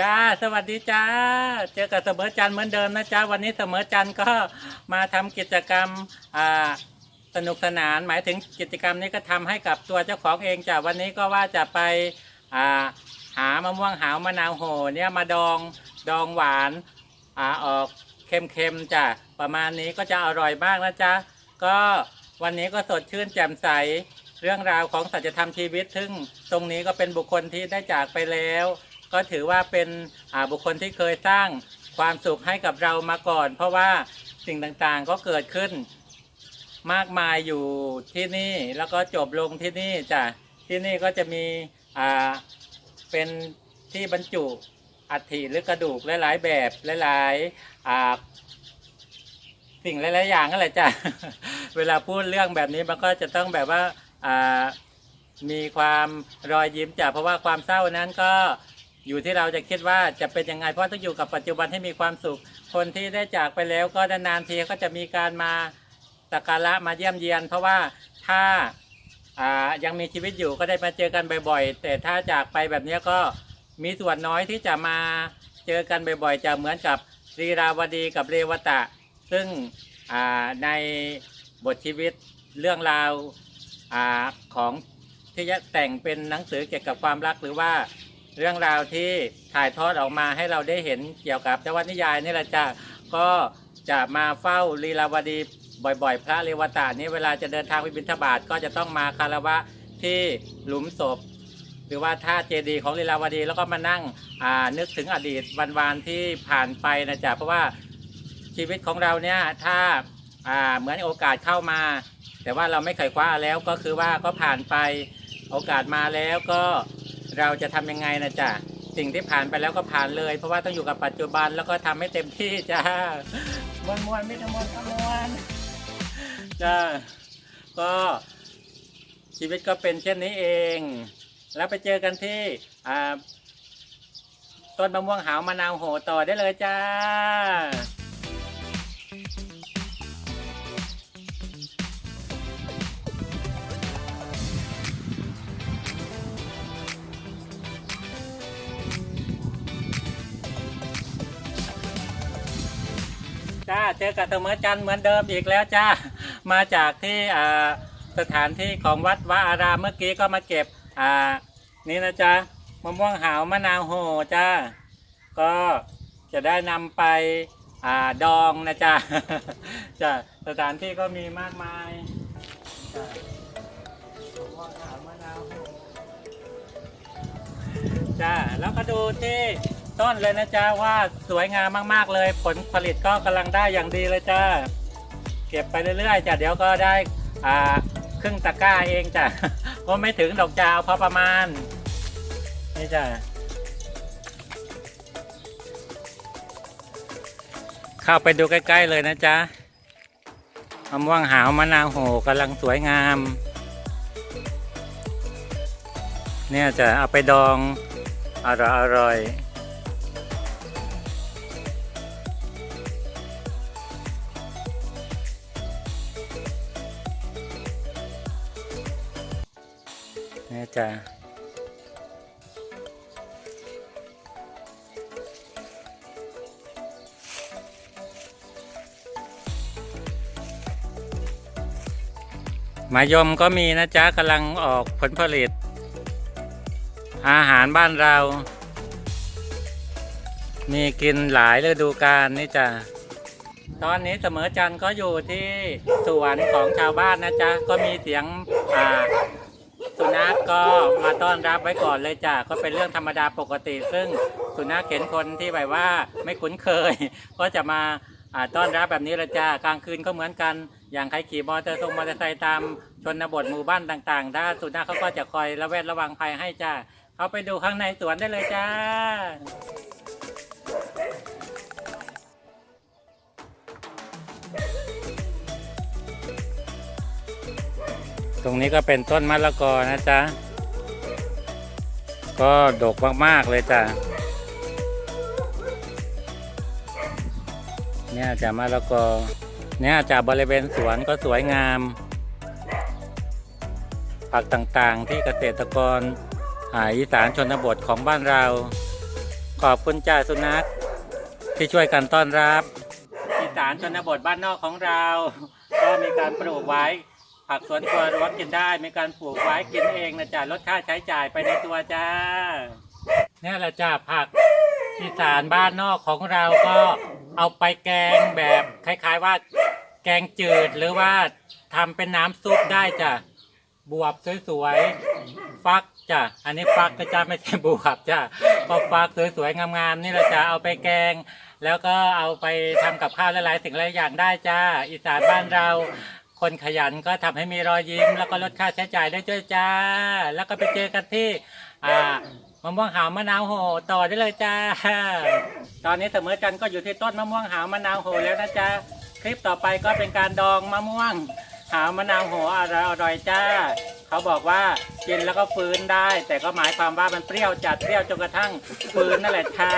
จ้าสวัสดีจ้า เจอกับเสมอจันเหมือนเดิมนะจ้าวันนี้เสมอจันก็มาทำกิจกรรมอ่าสนุกสนาน หมายถึงกิจกรรมนี้ก็ทำให้กับตัวเจ้าของเองจ้าวันนี้ก็ว่าจะไปอ่าหามะม่วงหาวมะนาวโหเนี่ยมาดองดองหวานอ่าออกเค็มๆจ้ะประมาณนี้ก็จะอร่อยมากนะจ๊ะก็วันนี้ก็สดชื่นแจ่มใสเรื่องราวของสัจธรรมชีวิต ซึ่งตรงนี้ก็เป็นบุคคลที่ได้จากไปแล้ว ก็ถือว่าเป็นอาบุคคลที่เคยสร้างความสุขให้กับเรามาก่อน เพราะว่าสิ่งต่างๆก็เกิดขึ้น มากมายอยู่ที่นี่แล้วก็จบลงที่นี่จ้ะที่นี่ก็จะมีอ่าเป็นที่บรรจุอัฐิหรือกระดูกหลายๆแบบหลายๆอ่าสิ่งหลายๆอย่างนั่นแหละจ้ะเวลาพูดเรื่องแบบนี้มันก็จะต้องแบบว่าอ่ามีความรอยยิ้มจ้ะเพราะว่าความเศร้านั้นก็ อยู่ที่เราจะคิดว่าจะเป็นยังไงเพราะต้องอยู่กับปัจจุบันให้มีความสุข คนที่ได้จากไปแล้วก็นานๆทีก็จะมีการมาสักการะมาเยี่ยมเยียน เพราะว่าถ้าายังมีชีวิตอยู่ก็ได้มาเจอกันบ่อยๆ แต่ถ้าจากไปแบบนี้ก็มีส่วนน้อยที่จะมาเจอกันบ่อยๆ จะเหมือนกับรีราวดีกับเรวตะ ซึ่งในบทชีวิตเรื่องราวอาของที่จะแต่งเป็นหนังสือเกี่ยวกับความรักหรือว่า เรื่องราวที่ถ่ายทอดออกมาให้เราได้เห็นเกี่ยวกับเจ้าวัดนิยายนี่แหละจ้ะก็จะมาเฝ้าลีลาวดีบ่อยๆ พระเรวตานี้เวลาจะเดินทางไปบิณฑบาตก็จะต้องมาคารวะที่หลุมศพ หรือว่าท่าเจดีย์ของลีลาวดีแล้วก็มานั่งนึกถึงอดีตวันๆที่ผ่านไปนะจ๊ะเพราะว่าชีวิตของเราเนี่ยถ้าาเหมือนโอกาสเข้ามา แต่ว่าเราไม่เคยคว้าแล้วก็คือว่าก็ผ่านไปโอกาสมาแล้วก็ เราจะทำยังไงนะจ๊ะสิ่งที่ผ่านไปแล้วก็ผ่านเลย เพราะว่าต้องอยู่กับปัจจุบันแล้วก็ทำให้เต็มที่จ้ามวนมวนๆไม่ทมวนขมวนจ้าก็ชีวิตก็เป็นเช่นนี้เอง แล้วไปเจอกันที่อ่าต้นมะม่วงหาวมะนาวโหต่อได้เลยจ้า จ้าเจอกับเสมอจันทร์เหมือนเดิมอีกแล้วจ้ามาจากที่สถานที่ของวัดวาอารามเมื่อกี้ก็มาเก็บอ่านี่นะจ๊ะมะม่วงหาวมะนาวโหจ้าก็จะได้นำไปอ่าดองนะจ๊ะจ้ะสถานที่ก็มีมากมายมะม่วงหาวมะนาวโหจ้าแล้วก็ดูที่ ต้นเลยนะจ๊ะว่าสวยงามมากๆเลย ผลผลิตก็กำลังได้อย่างดีเลยจ้าเก็บไปเรื่อยๆจ้ะเดี๋ยวก็ได้อ่าครึ่งตะกร้าเองจ้ะเพราะไม่ถึงดอกจาวพอประมาณนี่จ้ะเข้าไปดูใกล้ ๆ เลยนะจ๊ะมะม่วงหาวมะนาวโหกำลังสวยงาม เนี่ยจะเอาไปดองอร่อย นี่ยจ้ะมายมก็มีนะจ๊ะกำลังออกผลผลิต อาหารบ้านเรา มีกินหลายฤดูกาลนี่จ้ะตอนนี้เสมอจันทร์ก็อยู่ที่สวนของชาวบ้านนะจ๊ะ ก็มีเสียงอ่า สุนัขก็มาต้อนรับไว้ก่อนเลยจ้ะก็เป็นเรื่องธรรมดาปกติ ซึ่งสุนัขเห็นคนที่แบบว่าไม่คุ้นเคย ก็จะมาอ่าต้อนรับแบบนี้ละจ้ากลางคืนก็เหมือนกัน อย่างใครขี่มอเตอร์ทรงมอเตอร์ไซค์ตามชนบทหมู่บ้านต่างๆถ้าสุนัขเขาก็จะคอยระแวดระวังภัยให้จ้าเขาไปดูข้างในสวนได้เลยจ้า ตรงนี้ก็เป็นต้นมะละกอนะจ๊ะ ก็ดกมาก ๆ เลยจ้ะ เนี่ยจ้ะมะละกอ เนี่ยจากบริเวณสวนก็สวยงาม ผักต่างๆที่เกษตรกรอาอีสานชนบทของบ้านเรา ขอบคุณจ่าสุนัขที่ช่วยกันต้อนรับ อีสานชนบทบ้านนอกของเรา ก็มีการปลูกไว้ ผักสวนครัวรั้วกินได้มีการปลูกไว้กินเองนะจ๊ะลดค่าใช้จ่ายไปในตัวจ้าเนี่ยแหละจ้าผักอีสานบ้านนอกของเราก็เอาไปแกงแบบคล้ายๆว่าแกงจืดหรือว่าทำเป็นน้ำซุปได้จ้ะบวบสวยๆฟักจ้ะอันนี้ฟักก็จะไม่ใช่บวบจ้ะก็ฟักสวยๆงามๆนี่แหละจ้ะเอาไปแกง แล้วก็เอาไปทำกับข้าวหลายๆสิ่งหลายอย่างได้จ้าอีสานบ้านเรา คนขยันก็ทำให้มีรอยยิ้ม แล้วก็ลดค่าใช้จ่ายได้ด้วยจ้า แล้วก็ไปเจอกันที่อ่ามะม่วงหาวมะนาวโหต่อได้เลยจ้า ตอนนี้เสมอจันก็อยู่ที่ต้นมะม่วงหาวมะนาวโหแล้วนะจ๊ะคลิปต่อไปก็เป็นการดองมะม่วง หาวมะนาวโหอร่อยอร่อยจ้า เขาบอกว่ากินแล้วก็ฟื้นได้ แต่ก็หมายความว่ามันเปรี้ยวจัดเปรี้ยวจนกระทั่งฟื้นนั่นแหละค่ะ